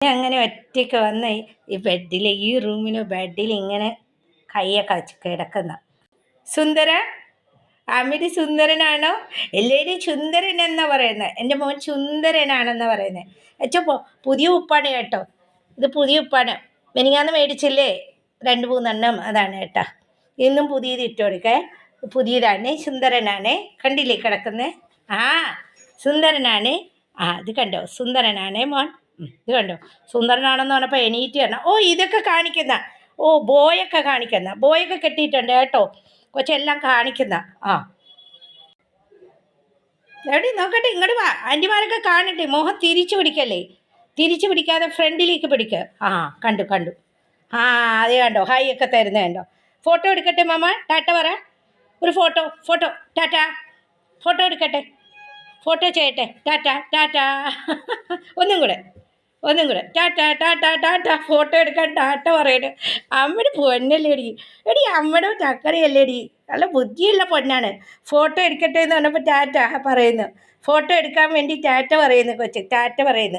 അങ്ങനെ ഒറ്റയ്ക്ക് വന്ന് ഈ ബെഡിൽ ഈ റൂമിന് ബെഡിൽ ഇങ്ങനെ കൈയൊക്കെ വെച്ച് കിടക്കുന്ന. സുന്ദര അമിത് സുന്ദരനാണോ? എല്ലാവരും സുന്ദരൻ എന്നാ പറയുന്നത് എന്റെ മോൻ സുന്ദരനാണെന്ന് പറയുന്നത് അച്ഛൻ പുതിയ ഉപ്പാണ് കേട്ടോ. ഇത് പുതിയ ഉപ്പാണ്. മെനിങ്ങാന്ന് മേടിച്ചില്ലേ? രണ്ട് മൂന്നെണ്ണം അതാണ് കേട്ടോ. ഇന്നും പുതിയത് ഇട്ട് കൊടുക്കേ. പുതിയതാണ് സുന്ദരനാണ്. കണ്ടില്ലേ കിടക്കുന്നത് ആ സുന്ദരനാണ്. ആ അത് കണ്ടോ? സുന്ദരനാണ് മോൻ. ഇത് കണ്ടോ? സുന്ദരനാണെന്ന് പറഞ്ഞപ്പോൾ എണീറ്റ് വരണം. ഓ ഇതൊക്കെ കാണിക്കുന്ന. ഓ ബോയൊക്കെ കാണിക്കുന്ന. ബോയൊക്കെ കെട്ടിയിട്ടുണ്ട് കേട്ടോ. കൊച്ചെല്ലാം കാണിക്കുന്ന. ആ. എവിടെ നോക്കട്ടെ ഇങ്ങോട്ട് വാ. ആന്റിമാരൊക്കെ കാണട്ടെ. മോഹം തിരിച്ചു പിടിക്കല്ലേ? തിരിച്ചു പിടിക്കാതെ ഫ്രണ്ടിലേക്ക് പിടിക്കുക ആ കണ്ടു കണ്ടു. ആ അത് കണ്ടോ? ഹായ് ഒക്കെ തരുന്നത് കണ്ടോ? ഫോട്ടോ എടുക്കട്ടെ മാമ? ടാറ്റ പറ. ഒരു ഫോട്ടോ ഫോട്ടോ ടാറ്റ. ഫോട്ടോ എടുക്കട്ടെ. ഫോട്ടോ ചെയ്യട്ടെ. Tata tata. ഒന്നും കൂടെ. ഒന്നും കൂടെ. ടാറ്റ ടാറ്റ ടാറ്റ ഫോട്ടോ എടുക്കാൻ ടാറ്റ പറയട്ടെ അമ്മയുടെ പൊന്നല്ലേ എടി. എടി അമ്മയുടെ ചക്കരയല്ലേ എടി. നല്ല ബുദ്ധിയുള്ള പൊന്നാണ്. ഫോട്ടോ എടുക്കട്ടെ എന്ന് പറഞ്ഞപ്പോൾ ടാറ്റ പറയുന്നു. ഫോട്ടോ എടുക്കാൻ വേണ്ടി ടാറ്റ പറയുന്നു കൊച്ചു. ടാറ്റ പറയുന്നു.